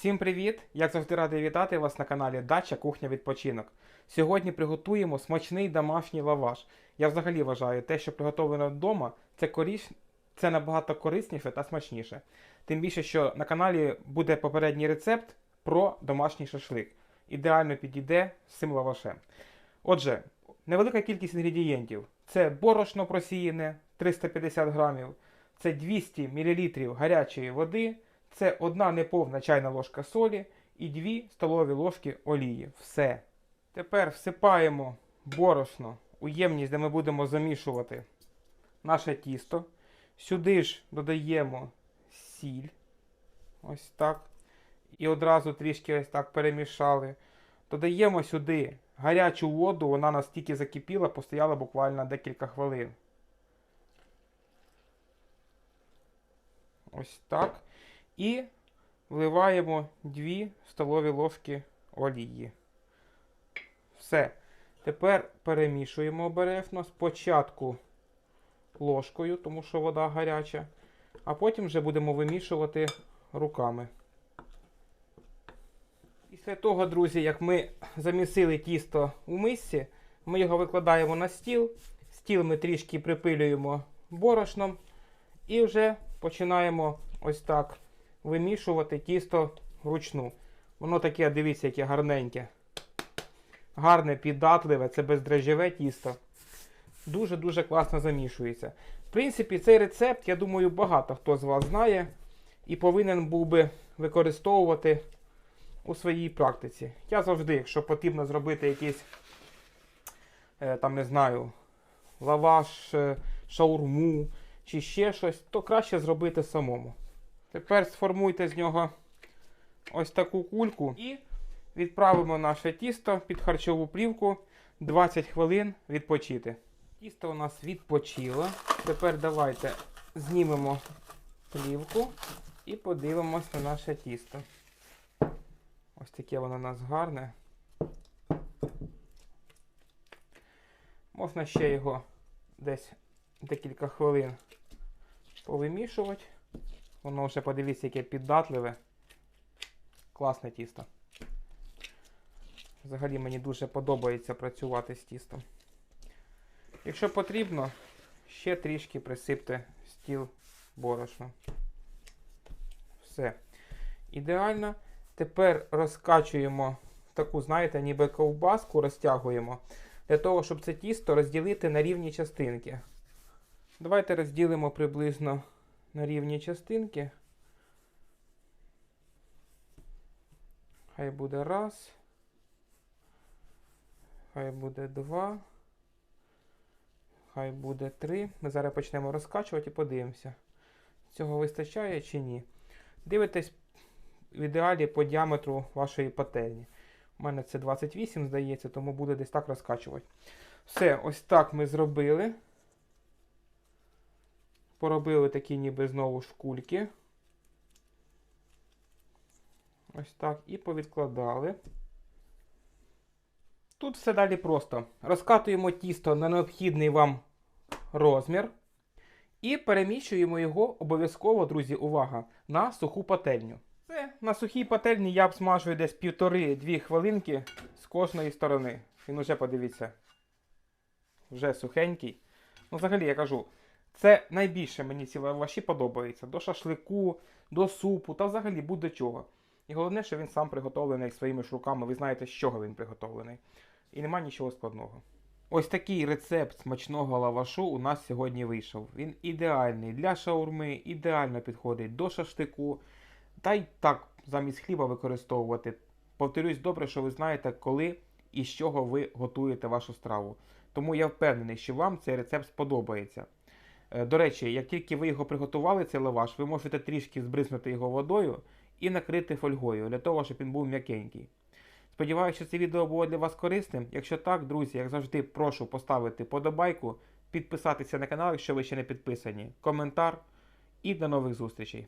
Всім привіт! Як завжди радий вітати вас на каналі Дача Кухня Відпочинок. Сьогодні приготуємо смачний домашній лаваш. Я взагалі вважаю, те, що приготовлено вдома, це коріш... це набагато корисніше та смачніше. Тим більше, що на каналі буде попередній рецепт про домашній шашлик. Ідеально підійде з цим лавашем. Отже, невелика кількість інгредієнтів: це борошно просіяне 350 грамів, це 200 мл гарячої води, це одна неповна чайна ложка солі і 2 столові ложки олії. Все. Тепер всипаємо борошно у ємність, де ми будемо замішувати наше тісто. Сюди ж додаємо сіль. Ось так. І одразу трішки ось так перемішали. Додаємо сюди гарячу воду, вона настільки закипіла, постояла буквально декілька хвилин. Ось так. І вливаємо 2 столові ложки олії. Все. Тепер перемішуємо обережно. Спочатку ложкою, тому що вода гаряча, а потім вже будемо вимішувати руками. Після того, друзі, як ми замісили тісто у мисці, ми його викладаємо на стіл. Стіл ми трішки припилюємо борошном і вже починаємо ось так вимішувати тісто вручну. Воно таке, дивіться, яке гарненьке. Гарне, піддатливе, це бездрожжєве тісто. Дуже-дуже класно замішується. В принципі, цей рецепт, я думаю, багато хто з вас знає і повинен був би використовувати у своїй практиці. Я завжди, якщо потрібно зробити якийсь, е, там не знаю, лаваш, е, шаурму чи ще щось, то краще зробити самому. Тепер сформуйте з нього ось таку кульку і відправимо наше тісто під харчову плівку 20 хвилин відпочити. Тісто у нас відпочило. Тепер давайте знімемо плівку і подивимось на наше тісто. Ось таке воно у нас гарне. Можна ще його десь декілька хвилин повимішувати. Воно вже подивіться, яке піддатливе. Класне тісто. Взагалі мені дуже подобається працювати з тістом. Якщо потрібно, ще трішки присипте стіл борошно. Все. Ідеально. Тепер розкачуємо таку, знаєте, ніби ковбаску розтягуємо для того, щоб це тісто розділити на рівні частинки. Давайте розділимо приблизно на рівні частинки. Хай буде раз. Хай буде два. Хай буде три. Ми зараз почнемо розкачувати і подивимося. Цього вистачає чи ні. Дивитесь в ідеалі по діаметру вашої пательні. У мене це 28, здається, тому буде десь так розкачувати. Все, ось так ми зробили. Поробили такі ніби знову ж кульки. Ось так. І повідкладали. Тут все далі просто. Розкатуємо тісто на необхідний вам розмір. І переміщуємо його обов'язково, друзі, увага, на суху пательню. Це на сухій пательні я обсмажую десь півтори-дві хвилинки з кожної сторони. Він уже, подивіться, вже сухенький. Ну, взагалі, я кажу, це найбільше мені ці лаваші подобається. До шашлику, до супу та взагалі будь-до чого. І головне, що він сам приготовлений своїми ж руками. Ви знаєте, з чого він приготовлений. І нема нічого складного. Ось такий рецепт смачного лавашу у нас сьогодні вийшов. Він ідеальний для шаурми, ідеально підходить до шашлику. Та й так замість хліба використовувати. Повторюсь, добре, що ви знаєте, коли і з чого ви готуєте вашу страву. Тому я впевнений, що вам цей рецепт сподобається. Е, До речі, як тільки ви його приготували, цей лаваш, ви можете трішки збризнути його водою і накрити фольгою для того, щоб він був м'якенький. Сподіваюся, що це відео було для вас корисним. Якщо так, друзі, як завжди, прошу поставити подобайку, підписатися на канал, якщо ви ще не підписані, коментар і до нових зустрічей.